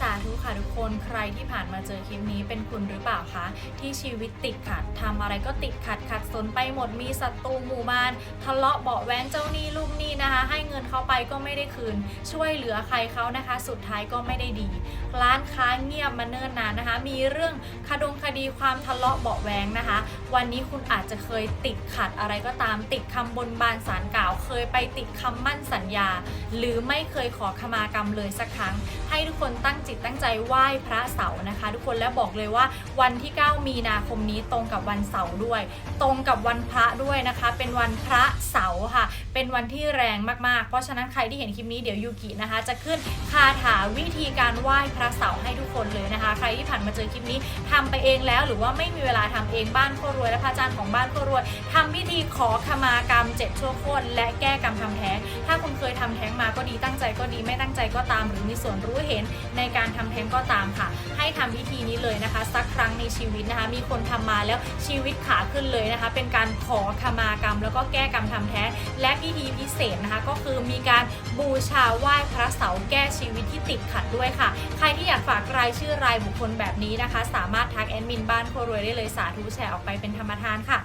สาธุค่ะทุกคนใครที่ผ่านมาเจอคลิปนี้เป็นคุณหรือเปล่าคะที่ชีวิตติดขัดทำอะไรก็ติดขัดขัดสนไปหมดมีศัตรูหมู่บ้านทะเลาะเบาะแว้งเจ้าหนี้ลูกหนี้นะคะ ให้เงินเขาไปก็ไม่ได้คืน ช่วยเหลือใครเขานะคะ สุดท้ายก็ไม่ได้ดี ร้านค้าเงียบมาเนิ่นนานนะคะ มีเรื่องคดงคดีความทะเลาะเบาแวงนะคะ วันนี้คุณอาจจะเคยติดขัดอะไรก็ตาม ติดคำบนบานสารกล่าว เคยไปติดคำมั่นสัญญา หรือไม่เคยขอขมากรรมเลยสักครั้ง ให้ทุกคนตั้งจิตตั้งใจไหว้พระเสาร์นะคะ ทุกคนและบอกเลยว่าวันที่ 9 มีนาคมนี้ตรงกับวันเสาร์ด้วย ตรงกับวันพระด้วยนะคะ เป็นวันพระเสาร์ค่ะ เป็นวันที่แรงมากๆ เพราะฉะนั้นใครที่เห็นคลิปนี้เดี๋ยวยูกินะคะ จะขึ้นคาถาวิธีการไหว้พระเสาให้ทุกคนเลยนะคะ ใครที่ผ่านมาเจอคลิปนี้ทำไปเองแล้ว หรือว่าไม่มีเวลาทำเองบ้านโครวยและพระอาจารย์ของบ้านโครวยทำพิธีขอขมากรรมเจ็ดชั่วโคตรและแก้กรรมทำแท้ง ถ้าคุณเคยทำแท้งมาก็ดีตั้งใจก็ดีไม่ตั้งใจก็ตาม หรือมีส่วนรู้เห็นในการทำแท้งก็ตามค่ะ ให้ทำพิธีนี้เลยนะคะ สักครั้งในชีวิตนะคะ มีคนทำมาแล้วชีวิตขาขึ้นเลยนะคะ เป็นการขอขมากรรม แล้วก็แก้กรรมทำแท้งและพิธีพิเศษนะคะ ก็คือมีการบูชาไหว้พระเสาแก้ชีวิตที่ติดขัดด้วยค่ะ ใครที่อยากฝากรายชื่อรายบุคคลแบบนี้นะคะ สามารถทักแอดมินบ้านโครวยได้เลยสาธุแชร์ออกไปเป็นธรรมทานค่ะ